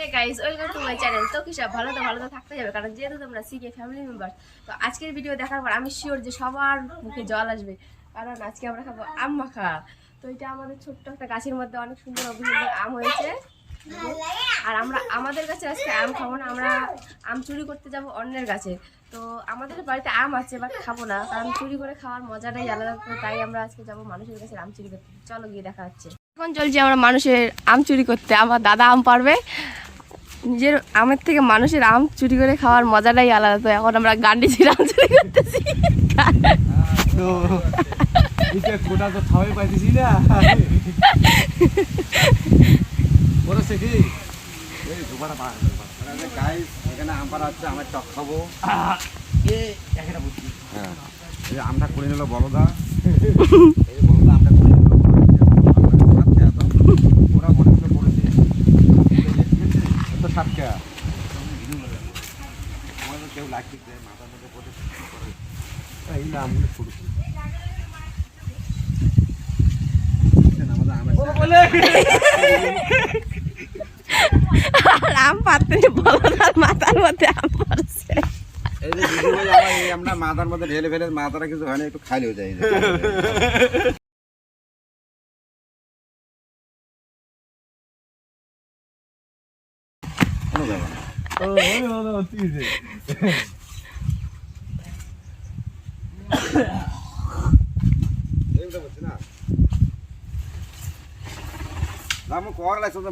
Hey guys welcome to my channel তো কি সব, ভালো তো ভালো তো থাকতে যাবে কারণ যেহেতু তোমরা সিকে ফ্যামিলি মেম্বার তো আজকের ভিডিও দেখার পর আমি শিওর যে সবার মুখে জল আসবে। কারণ আজকে আমরা খাব আম মাখা। তো এটা আমাদের ছোট্ট একটা গাছের মধ্যে অনেক সুন্দর অভিযোগ আম হয়েছে। আর আমরা, আমাদের কাছে আজকে আম খাব না, আমরা আম চুরি করতে যাব অন্যের কাছে। তো আমাদের বাড়িতে আম আছে বাট খাব না, কারণ চুরি করে খাওয়ার মজাটাই আলাদা তাই আমরা আজকে যাব মানুষের কাছে আম চুরি করতে। চলো গিয়ে দেখা হচ্ছে। এখন চলছি আমরা মানুষের আম চুরি করতে, আমার দাদা আম পারবে। নিজের আমের থেকে মানুষের আম চুরি করে খাওয়ার মজাটাই আলাদা। তো এখন আমরা গান্ডি আম চুরি করতেছি। তো এটা গোটা তো খাওয়াই পাইতেছি না ওরা সে কি এই দুবার পার গাইস এখানে আম পাড়া হচ্ছে আমার টক খাব এ একটা বুঝছি হ্যাঁ এই যে আমটা করে নিল বলদা এই যে বলদা আমটা করে নিল সাতটা তো ওরা মনে করে পড়েছে তো সাতটা আমাদের কেউ লাগছে মাথার মধ্যে পড়ে আমের বলে আর আম পাততে বলো না মাথার মধ্যে আম পড়ছে আমার মাথার মধ্যে ঢেলে ফেলে মাথাটা কিছু হয় না একটু খাইলেও যায় কোনো ব্যাপার না ও ওই ওই ওই তুই যে এইটা বলছি না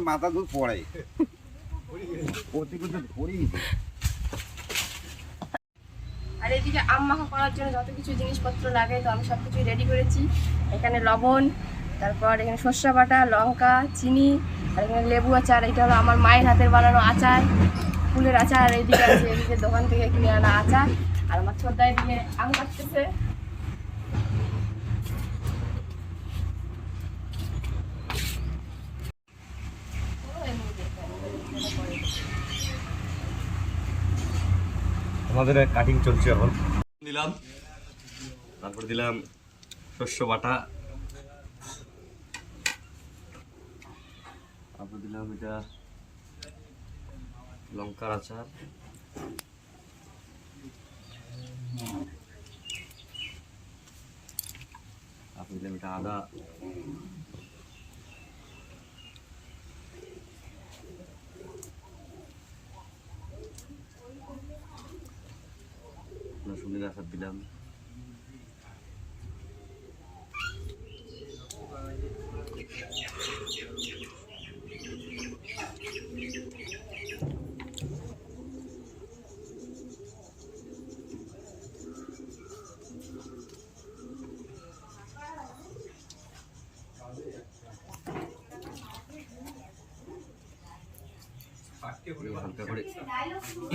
মাথা দুধ পড়ে। পড়ি আর এদিকে আম মাখা করার জন্য যত কিছু জিনিসপত্র লাগে, তো আমি সব কিছু রেডি করেছি। এখানে লবণ, তারপর এখানে বাটা, লঙ্কা, চিনি, আর এখানে লেবু আচার। এটা হলো আমার মায়ের হাতের বানানো আচার। ফুলের আচার এইদিকে আছে, এদিকে দোকান থেকে কিনে আনা আচার। আর আমার ছোটদা এদিকে আম আমাদের কাটিং চলছে এখন। দিলাম। তারপর দিলাম শস্য বাটা। তারপর দিলাম এটা লঙ্কার আচার। তারপর দিলাম এটা আদা। দিলাম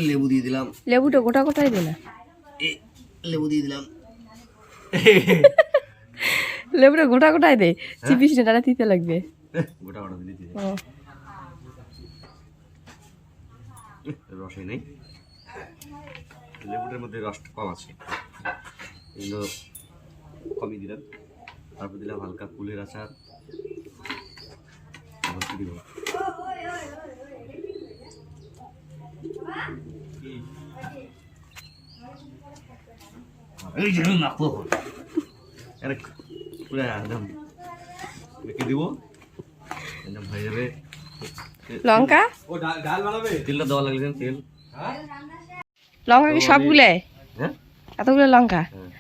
লেবু দিয়ে দিলাম। লেবুটা গোটা গোটাই দে না এ লেবু দিয়ে দিলাম। লেবুটা গোটা গোটাই দে চিপিস না তারা তিতে লাগবে। গোটা গোটা দিলে দিয়ে ও, রসই নেই। লেবুটার মধ্যে রস কম আছে। এগুলো কমই দিলাম। তারপর দিলাম হালকা ফুলের আচার। আবার এই যে মাখবো আরে পুরো একদম রেখে দিব? একদম হয়ে যাবে। লঙ্কা? ও ডাল বানাবে? তেলটা দেওয়া লাগলে তেল। লঙ্কা কি সবগুলো? হ্যাঁ? এতগুলো লঙ্কা? হ্যাঁ।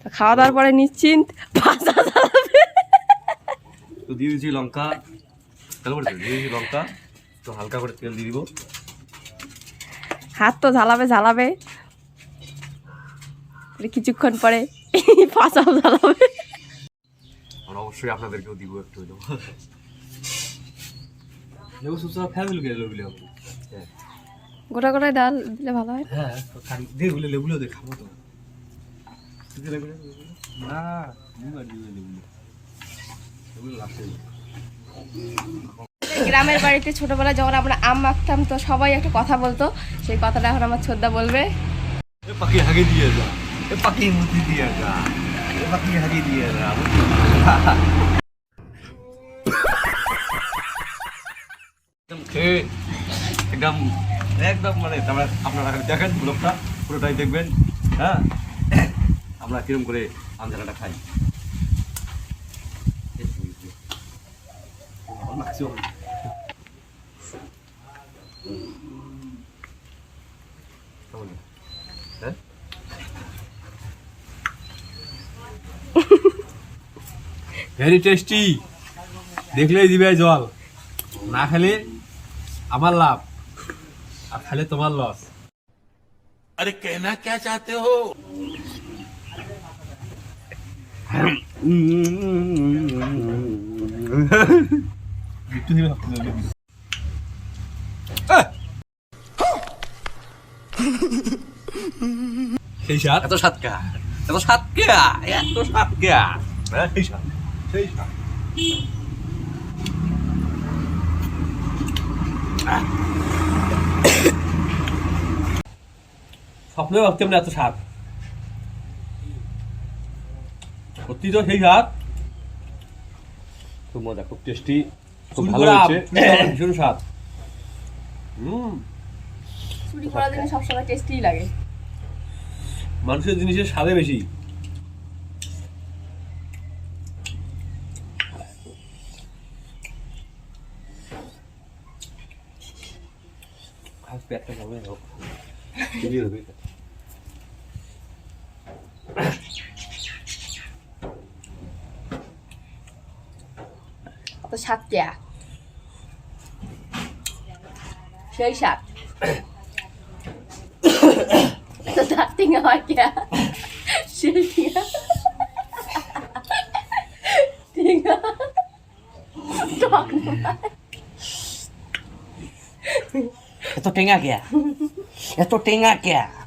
তো খাওয়া দাওয়ার পরে নিশ্চিন্ত ভাজা চালাবে তো দিয়ে দিয়েছি লঙ্কা। দিয়ে দিয়েছি লঙ্কা। তো হালকা করে তেল দিয়ে দিব। হাত তো ঝালাবে ঝালাবে। তাহলে কিছুক্ষণ পরে ফাঁসাও আর অবশ্যই আপনাদেরকেও দিব একটু লেবু সুসা ফ্যামিলি গেলে লেবুলে হ্যাঁ। গোটা গোটায় ডাল দিলে ভালো হয়? হ্যাঁ খাব তো। না? গ্রামের বাড়িতে ছোটবেলায় যখন আমরা আম মাখতাম তো সবাই একটা কথা বলতো সেই কথাটা এখন আমার ছোদ্দা বলবে। পাখি হাগে দিয়ে যা। পাখি মুতি দিয়ে এ পাখি হাগে দিয়ে যা একদম একদম একদম মানে আপনারা দেখেন ব্লগটা, পুরোটাই দেখবেন হ্যাঁ? আমরা কিরম করে আঞ্জালাটা খাই হ্যাঁ ভেরি টেস্টি দেখলেই দিবে জল। না খেলে আমার লাভ আর খেলে তোমার লস আরে কেনা কে চাতে হো? এত সাতকা এত সাতকা এত সাতকা হ্যাঁ সেই সাত সেই স্বপ্নে ভাবতাম না এত স্বাদ সত্যি তো সেই স্বাদ খুব মজা খুব টেস্টি খুব ভালো ভীষণ স্বাদ হুম। চুরি করার জন্য সবসময় টেস্টি লাগে। মানুষের জিনিসের স্বাদে বেশি। าเป็ดต้องเอาครับที่นี่ก็ชัดแกเชื่อชัดจะตัดติ้งอะไรแกเชื่อติ้งติ้งดอกหนึ่ง Eu tô tendo a guerra. Eu tô tendo a guerra.